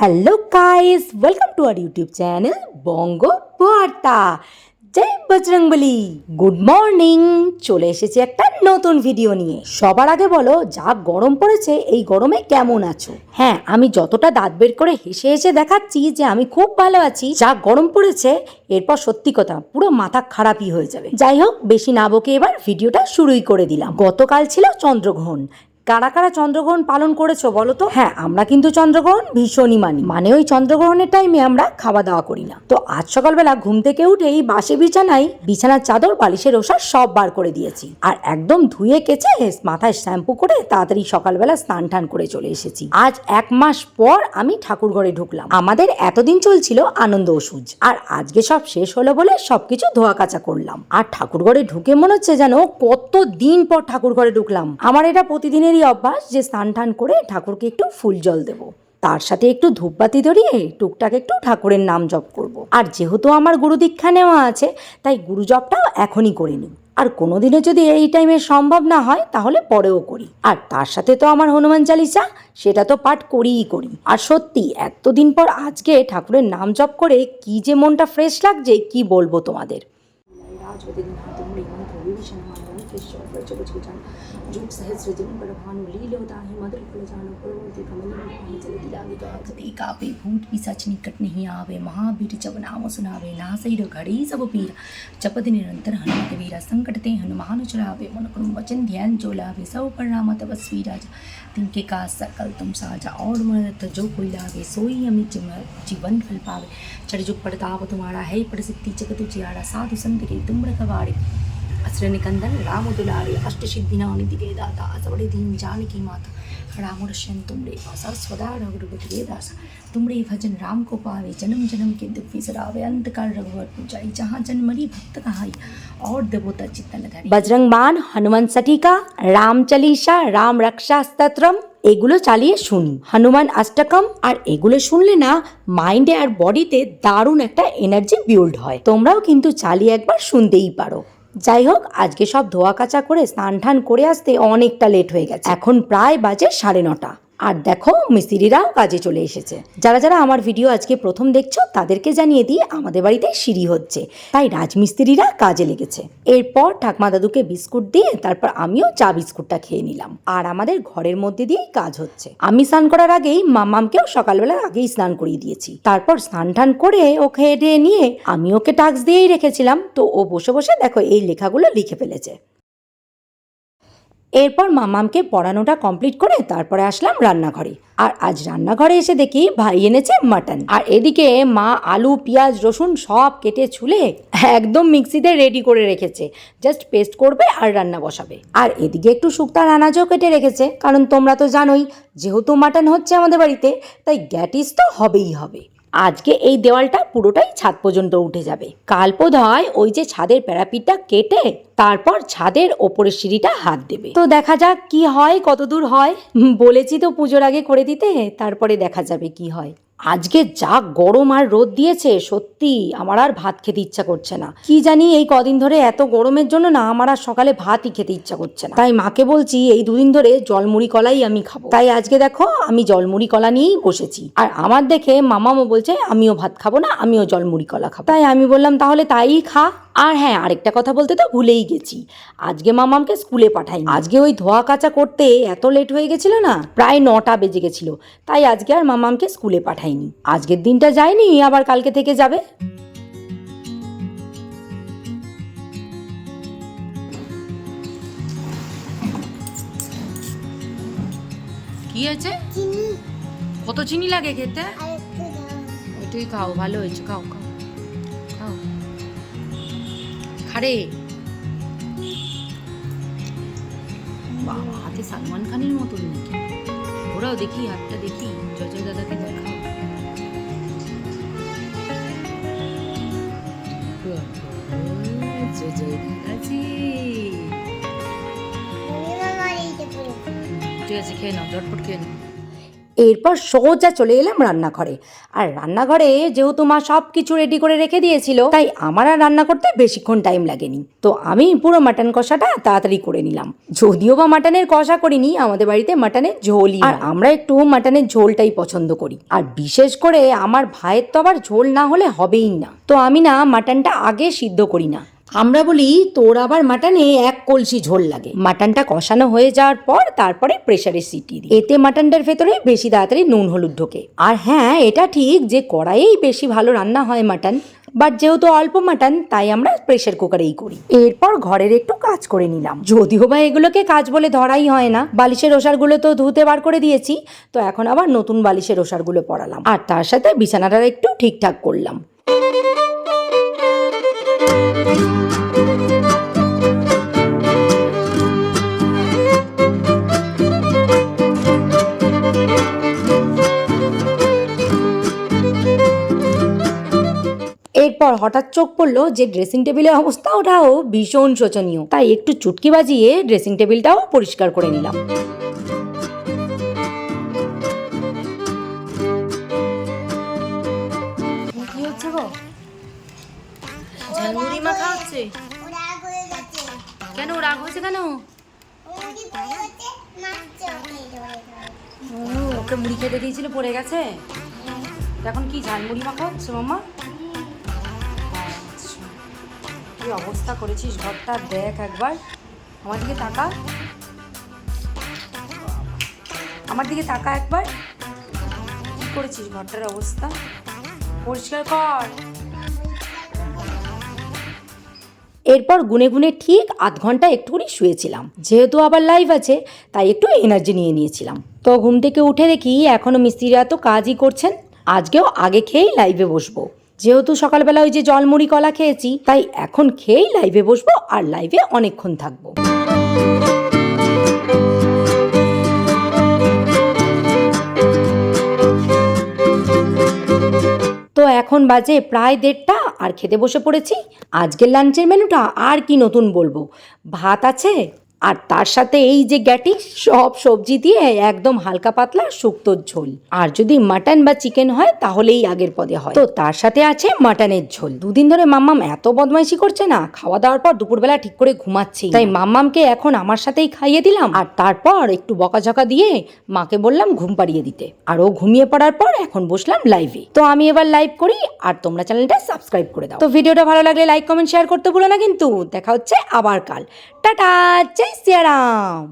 Hello guys welcome to our YouTube channel Banga Barta Joy Bajrangbali good morning চলে এসেছি একটা নতুন ভিডিও নিয়ে। সবার আগে বলো, যা গরম পড়েছে, এই গরমে কেমন আছো? হ্যাঁ আমি যতটা দাঁত বের করে হেসে হেসে দেখাচ্ছি যে আমি খুব ভালো আছি, যা গরম পড়েছে, এরপর সত্যি কথা, পুরো মাথা খারাপই হয়ে যাবে। যাই হোক, বেশি না বকে এবার ভিডিওটা শুরুই করে দিলাম। গতকাল ছিল চন্দ্রগ্রহণ। কারা কারা চন্দ্রগ্রহণ পালন করেছ বলো তো? হ্যাঁ আমরা কিন্তু চন্দ্রগ্রহণ ভীষণই মানি। মানে ওই চন্দ্রগ্রহণের টাইমে আমরা খাওয়া দাওয়া করি না। তো আজ সকালবেলা ঘুম থেকে উঠেই বাসে বিছানায় বিছানার চাদর বালিশের ওষার সব বার করে দিয়েছি। আর একদম ধুয়ে কেচে মাথায় শ্যাম্পু করে তাড়াতাড়ি সকালবেলা স্নান টান করে চলে এসেছি। আজ এক মাস পর আমি ঠাকুর ঘরে ঢুকলাম। আমাদের এতদিন চলছিল আনন্দ ওষুধ আর আজকে সব শেষ হলো বলে সবকিছু ধোয়া কাচা করলাম। আর ঠাকুর ঘরে ঢুকে মনে হচ্ছে যেন কত দিন পর ঠাকুর ঘরে ঢুকলাম। আমার এটা প্রতিদিনেরই অভ্যাস যে স্নান টান করে ঠাকুরকে একটু ফুল জল দেবো। তার সাথে একটু ধূপবাতি ধরিয়ে টুকটাক একটু ঠাকুরের নাম জপ করব। আর যেহেতু আমার গুরু দীক্ষা নেওয়া আছে, তাই গুরু জপটাও এখনই করে নিই। আর কোনোদিনও যদি এই টাইমে সম্ভব না হয়, তাহলে পরেও করি। আর তার সাথে তো আমার হনুমান চালিসা, সেটা তো পাঠ করিই করি। আর সত্যি, এতদিন পর আজকে ঠাকুরের নাম জপ করে কি যে মনটা ফ্রেশ লাগছে, কি বলব তোমাদের? जन पर भानु लीलोदाहि मधुर फल जानो प्रवृत्ति कमल में चलती लागी गागति कापे भूत पिशाच निकट नहीं आवे। महावीर जब नाम सुनावे नासैर घड़ी सब पीर। जपति निरंतर हनुमत वीरा, संकट ते हनुमान चुरावे मन कुरुम वचन ध्यान जो लावे सब परिणाम तपस्वी राजा। तिनके का सकल तुम साजा और मरत जो कोई लावे, सोई अमित जीवन फल पावे। चढ़ जुग प्रताप तुम्हारा है, प्रसिद्धि जगत उजियारा, साधु संत के तुम रखवारे असुर निकंदन राम दुलारे अष्ट सिद्धि निधि के दाता असवड़े दीन जानकी माता राम रश्यन तुमरे पासा स्वदा रघुपति के दासा तुमरे भजन राम को पावे जन्म जन्म के दुख विसरावे अंत काल रघुवर पुजाई जहाँ जन्मरी भक्त कहाई और देवता चित्तन धरी বজরং বান হনুমান সাটিকা রাম চালিসা রাম রক্ষা স্তোত্রম এগুলো চালিয়ে শুনি হনুমান অষ্টকম আর এগুলো শুনলে না মাইন্ডে আর বডিতে দারুণ একটা এনার্জি বিল্ড হয় তোমরাও কিন্তু চালিয়ে একবার শুনতেই পারো যাই হোক আজকে সব ধোয়া কাচা করে স্নান ঠান করে আসতে অনেকটা লেট হয়ে গেছে। এখন প্রায় বাজে সাড়ে নটা। আর দেখো, মিস্ত্রিরাও কাজে চলে এসেছে। যারা যারা আমার ভিডিও আজকে প্রথম দেখছ, তাদেরকে জানিয়ে দিয়ে আমাদের বাড়িতে সিঁড়ি হচ্ছে। তাই রাজমিস্ত্রিরা কাজে লেগেছে। এরপর ঠাকমা দাদুকে বিস্কুট দিয়ে, তারপর আমিও চা বিস্কুটটা খেয়ে নিলাম। আর আমাদের ঘরের মধ্যে দিয়েই কাজ হচ্ছে। আমি স্নান করার আগেই মামামকেও সকালবেলা আগেই স্নান করিয়ে দিয়েছি। তারপর স্নান টান করে ও খেয়ে নিয়ে, আমি ওকে টাক্স দিয়েই রেখেছিলাম। তো ও বসে বসে দেখো, এই লেখাগুলো লিখে ফেলেছে। এরপর মামামকে পড়ানোটা কমপ্লিট করে তারপরে আসলাম রান্নাঘরে। আর আজ রান্নাঘরে এসে দেখি ভাই এনেছে মাটন আর এদিকে মা আলু, পেঁয়াজ, রসুন সব কেটে ছুলে একদম মিক্সিতে রেডি করে রেখেছে। জাস্ট পেস্ট করবে আর রান্না বসাবে। আর এদিকে একটু শুক্তার আনাজও কেটে রেখেছে। কারণ তোমরা তো জানোই, যেহেতু মাটন হচ্ছে আমাদের বাড়িতে, তাই গ্যাটিস তো হবেই হবে। আজকে এই দেওয়ালটা পুরোটাই ছাদ পর্যন্ত উঠে যাবে। কাল বোধ হয় ওই যে ছাদের প্যারাপিটটা কেটে তারপর ছাদের ওপরের সিঁড়িটা হাত দেবে। তো দেখা যাক কি হয়, কতদূর হয়। বলেছি তো পুজোর আগে করে দিতে, তারপরে দেখা যাবে কি হয়। আজকে যা গরম আর রোদ দিয়েছে, সত্যি আমার আর ভাত খেতে ইচ্ছা করছে না। কি জানি এই কদিন ধরে এত গরমের জন্য না আমার আর সকালে ভাতই খেতে ইচ্ছা করছে না। তাই মাকে বলছি, এই দুদিন ধরে জলমুড়ি কলাই আমি খাব। তাই আজকে দেখো, আমি জলমুড়ি কলা নিয়েই বসেছি। আর আমার দেখে মামামও বলছে, আমিও ভাত খাব না, আমিও জলমুড়ি কলা খাব। তাই আমি বললাম, তাহলে তাই খা। আর হ্যাঁ আরেকটা কথা বলতে তো ভুলেই গেছি। আজকে মামামকে স্কুলে পাঠাই আজকে ওই ধোয়া কাচা করতে এত লেট হয়ে গেছিল না প্রায় নটা বেজে গেছিল। তাই আজকে আর মামামকে স্কুলে পাঠাইনি। আজকের দিনটা যায়নি আবার কালকে থেকে যাবে। কি আছে কত চিনি লাগে খেতে? ওইটাই খাও ভালো হয়েছে খাও খাও খাও। খারে বাবা হাতে সালমান খানের মতন নাকি ওরাও দেখি হাতটা দেখি জয় দাদাকে দেখাও জয় দাদাজি খেয়ে নাও ঝটপট খেয়ে নাও এরপর সোজা চলে এলাম রান্নাঘরে। আর রান্নাঘরে যেহেতু মা সব কিছু রেডি করে রেখে দিয়েছিল তাই আমার আর রান্না করতে বেশিক্ষণ টাইম লাগেনি। তো আমি পুরো মাটন কষাটা তাড়াতাড়ি করে নিলাম। যদিও বা মাটনের কষা করিনি আমাদের বাড়িতে মাটনের ঝোলই আর আমরা একটু মাটনের ঝোলটাই পছন্দ করি। আর বিশেষ করে আমার ভাইয়ের তো আবার ঝোল না হলে হবেই না। তো আমি না মাটনটা আগে সিদ্ধ করি না। আমরা বলি, তোর আবার মাটনে এক কলসি ঝোল লাগে। মাটনটা কষানো হয়ে যাওয়ার পর তারপরে প্রেসারে সিটি দিই। এতে মাটনটার ভেতরে বেশি তাড়াতাড়ি নুন, হলুদ ঢোকে। আর হ্যাঁ এটা ঠিক যে কড়াইয়েই বেশি ভালো রান্না হয় মাটন, বাট যেহেতু অল্প মাটন, তাই আমরা প্রেসার কুকারেই করি। এরপর ঘরের একটু কাজ করে নিলাম। যদিও বা এগুলোকে কাজ বলে ধরাই হয় না, বালিশের ওষারগুলো তো ধুতে বার করে দিয়েছি, তো এখন আবার নতুন বালিশের ওষারগুলো পড়ালাম আর তার সাথে বিছানাটা একটু ঠিকঠাক করলাম। এরপর হঠাৎ চোখ পড়ল যে ড্রেসিং টেবিলের অবস্থা ওটাও ভীষণ শোচনীয়। তাই একটু চুটকি বাজিয়ে ড্রেসিং টেবিলটাও পরিষ্কার করে নিলাম। মাখা হচ্ছে? কেন রাগ হয়েছে কেন? ওকে মুড়ি খেতে দিয়েছিল, পড়ে গেছে? এখন কি, ঝালমুড়ি মাখা হচ্ছে, মাম্মা। কি অবস্থা করেছিস, ঘরটা দেখ একবার। আমার দিকে তাকা। আমার দিকে তাকা একবার। কি করেছিস, ঘরটার অবস্থা? পরিষ্কার কর। এরপর গুনে গুনে ঠিক আধ ঘণ্টা একটুখানি শুয়েছিলাম। যেহেতু আবার লাইভ আছে, তাই একটু এনার্জি নিয়ে নিয়েছিলাম। তো ঘুম থেকে উঠে দেখি এখনও মিস্ত্রিরা তো কাজই করছেন। আজকেও আগে খেয়েই লাইভে বসবো। যেহেতু সকালবেলা ওই যে জলমুড়ি কলা খেয়েছি, তাই এখন খেয়েই লাইভে বসবো আর লাইভে অনেকক্ষণ থাকব। এখন বাজে প্রায় দেড়টা, আর খেতে বসে পড়েছি। আজকের লাঞ্চের মেনুটা আর কি নতুন বলব? ভাত আছে? আর তার সাথে এই যে গ্যাটি, সব সবজি দিয়ে একদম হালকা পাতলা শুক্তোর ঝোল। আর যদি মাটন বা চিকেন হয়, তাহলেই আগের পদে হয়। তো তার সাথে আছে মাটনের ঝোল। দুদিন ধরে মাম্মাম এত বদমাইশি করছে না, খাওয়া দাওয়ার পর দুপুরবেলা ঠিক করে ঘুমাচ্ছি তাই মাম্মামকে এখন আমার সাথেই খাইয়ে দিলাম। আর তারপর একটু বকাঝকা দিয়ে মাকে বললাম ঘুম পাড়িয়ে দিতে। আর ও ঘুমিয়ে পড়ার পর এখন বসলাম লাইভে তো আমি এবার লাইভ করি, আর তোমরা চ্যানেলটা সাবস্ক্রাইব করে দাও। তো ভিডিওটা ভালো লাগলে লাইক কমেন্ট শেয়ার করতে ভুলো না কিন্তু। দেখা হচ্ছে আবার কাল। টাটা জয় সিয়ারাম